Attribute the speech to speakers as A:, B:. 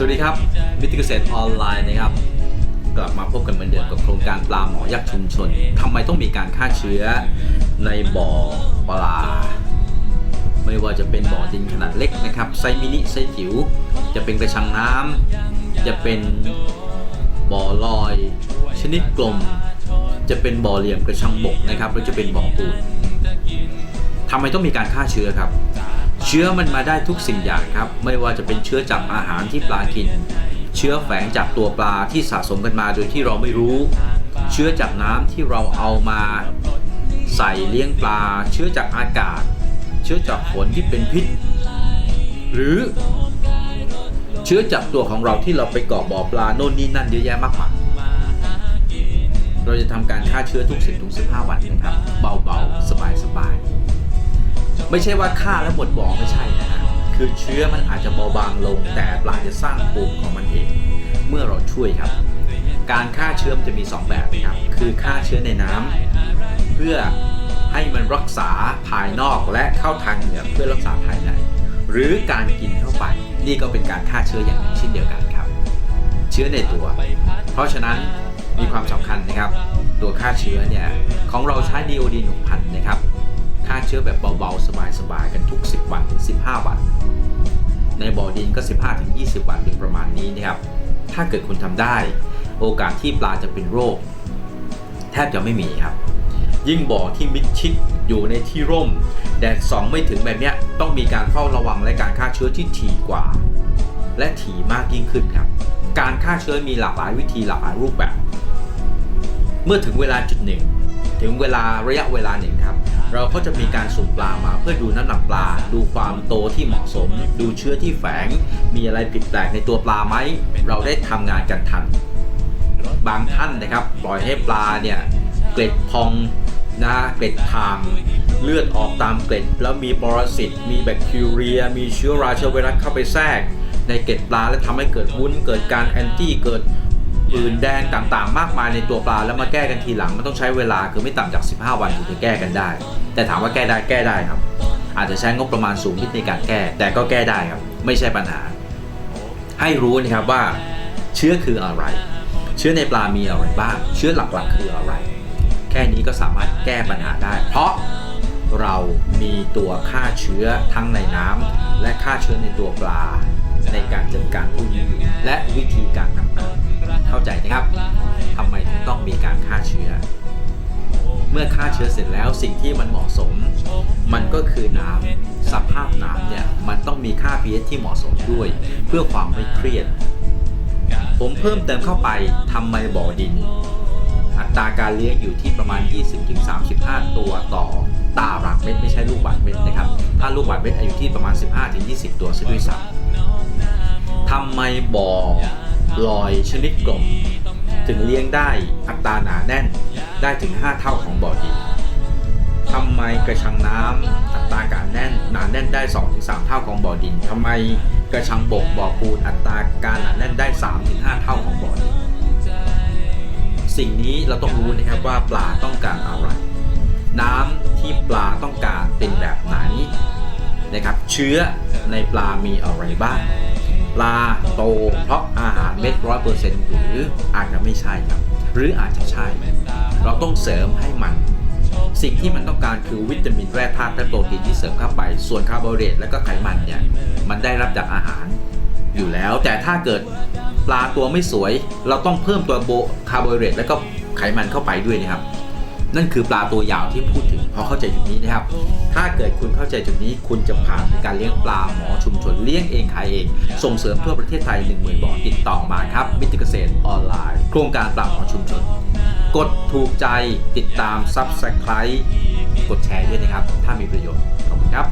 A: สวัสดีครับมิตรเกษตรออนไลน์นะครับ กลับมาพบกันเหมือนเดิมกับโครงการปลาหมอยักษ์ชุมชนทำไมต้องมีการฆ่าเชื้อในบ่อปลา ไม่ว่าจะเป็นบ่อดินขนาดเล็กนะครับไซมินิไซจิ๋วจะเป็นกระชังน้ำจะเป็นบ่อลอย ชนิดกลม จะเป็นบ่อเหลี่ยมกระชังบกนะครับหรือจะเป็นบ่อปูนทำไมต้องมีการฆ่าเชื้อครับ เชื้อมันมาได้ทุกสิ่งอย่างครับ ไม่ว่าจะเป็นเชื้อจากอาหารที่ปลากิน เชื้อแฝงจากตัวปลาที่สะสมกันมาโดยที่เราไม่รู้ เชื้อจากน้ำที่เราเอามา ใส่เลี้ยงปลา เชื้อจากอากาศ เชื้อจากฝนที่เป็นพิษ หรือ เชื้อจากตัวของเราที่เราไปเกาะบ่อปลาโน่นนี่นั่นเยอะแยะมากมายเราจะทำการฆ่าเชื้อทุกสิบถึงสิบห้าวันนะครับ เบาๆ สบายๆ ไม่ใช่ว่าฆ่าแล้วหมดบ่อไม่ใช่นะฮะคือเชื้อมันอาจจะเบาบางลง แต่ปลาจะสร้างภูมิของมันเอง เมื่อเราช่วยครับ การฆ่าเชื้อมจะมี 2 แบบนะครับ คือฆ่าเชื้อในน้ำเพื่อให้มันรักษาภายนอกและเข้าทางเหงือกเพื่อรักษาภายในหรือการกินเข้าไป นี่ก็เป็นการฆ่าเชื้ออย่างหนึ่งเช่นเดียวกันครับ เชื้อในตัว เพราะฉะนั้นมีความสำคัญนะครับ ตัวฆ่าเชื้อเนี่ยของเราใช้ดีโอดีหนึ่งพันนะครับ ฆ่าเชื้อแบบเบาๆ สบายๆ กันทุก 10 วันถึง15 วัน ในบ่อดินก็ 15ถึง20 วันโดยประมาณนี้นะครับ ถ้าเกิดคุณทำได้ โอกาสที่ปลาจะเป็นโรค แทบจะไม่มีครับ ยิ่งบ่อที่มิดชิดอยู่ในที่ร่ม แดดสองไม่ถึงแบบเนี้ยต้องมีการเฝ้าระวังและการฆ่าเชื้อที่ถี่กว่า และถี่มากยิ่งขึ้นครับ การฆ่าเชื้อมีหลากหลายวิธีหลากหลายรูปแบบ เมื่อถึงเวลาจุดหนึ่งถึงเวลาระยะเวลาหนึ่งครับ เราก็จะมีการสุ่มปลามาเพื่อดูน้ำหนักปลา ดูความโตที่เหมาะสม ดูเชื้อที่แฝง มีอะไรผิดแปลกในตัวปลาไหม เราได้ทำงานกันทัน บางท่านนะครับ ปล่อยให้ปลาเนี่ยเกล็ดพองนะเกล็ดทาง เลือดออกตามเกล็ด แล้วมีปรสิต มีแบคทีเรีย มีเชื้อราเชื้อไวรัสเข้าไปแทรก ในเกล็ดปลาและทำให้เกิดวุ้นเกิดการแอนตี้เกิด ผื่นแดงต่างๆ มากมายในตัวปลาแล้วมาแก้กันทีหลังมันต้องใช้เวลาคือไม่ต่ำจาก 15 วันถึงจะแก้กันได้ แต่ถามว่าแก้ได้แก้ได้ครับ อาจจะใช้งบประมาณสูงนิดในการแก้ แต่ก็แก้ได้ครับ ไม่ใช่ปัญหา ให้รู้นะครับว่า เชื้อคืออะไร เชื้อในปลามีอะไรบ้าง เชื้อหลักๆ คืออะไร แค่นี้ก็สามารถแก้ปัญหาได้ เพราะเรามีตัวฆ่าเชื้อทั้งในน้ำและฆ่าเชื้อในตัวปลาในการจัดการผู้ยืนและ นะครับทำไมถึงต้องมีการฆ่าเชื้อ เมื่อฆ่าเชื้อเสร็จแล้วสิ่งที่มันเหมาะสม มันก็คือน้ำสภาพน้ำเนี่ยมันต้องมีค่า pH ที่เหมาะสมด้วย เพื่อความไม่เครียด ผมเพิ่มเติมเข้าไปทำไมบ่อดิน อัตราการเลี้ยงอยู่ที่ประมาณ 20-35 ตัวต่อตารางเม็ดไม่ใช่ลูกบาศเม็ดนะครับ ถ้าลูกบาศเม็ดอายุที่ประมาณ 15-20 ตัวซะด้วยซ้ำทำไมบ่อลอยชนิดกลม ถึงเลี้ยงได้อัตราหนาแน่นได้ถึง 5 เท่าของบ่อดินทำไมกระชังน้ำอัตราการแน่นหนาแน่นได้ 2-3 เท่าของบ่อดินทำไมกระชังบกบ่อปูนอัตราการหนาแน่นได้ 3-5 เท่าของบ่อดินสิ่งนี้เราต้องรู้นะครับว่าปลาต้องการอะไร น้ำที่ปลาต้องการเป็นแบบไหนนะครับ เชื้อในปลามีอะไรบ้าง ปลาโตเพราะอาหารเม็ดร้อยเปอร์เซ็นต์หรืออาจจะไม่ใช่ครับ หรืออาจจะใช่ เราต้องเสริมให้มัน สิ่งที่มันต้องการคือวิตามินแร่ธาตุและโปรตีนที่เสริมเข้าไป ส่วนคาร์โบไฮเดรตและก็ไขมันเนี่ยมันได้รับจากอาหารอยู่แล้ว แต่ถ้าเกิดปลาตัวไม่สวย เราต้องเพิ่มตัวโบคาร์โบไฮเดรตแล้วก็ไขมันเข้าไปด้วยนะครับ นั่นคือปลาตัวยาวที่พูดถึงพอเข้าใจจุดนี้นะครับ ถ้าเกิดคุณเข้าใจจุดนี้ คุณจะผ่านในการเลี้ยงปลาหมอชุมชนเลี้ยงเองขายเอง ส่งเสริมทั่วประเทศไทย 1 0,000บ่อติดต่อมาครับมิตรเกษตรออนไลน์ โครงการปลาหมอชุมชน กดถูกใจติดตาม Subscribe กดแชร์ด้วยนะครับ ถ้ามีประโยชน์ขอบคุณครับ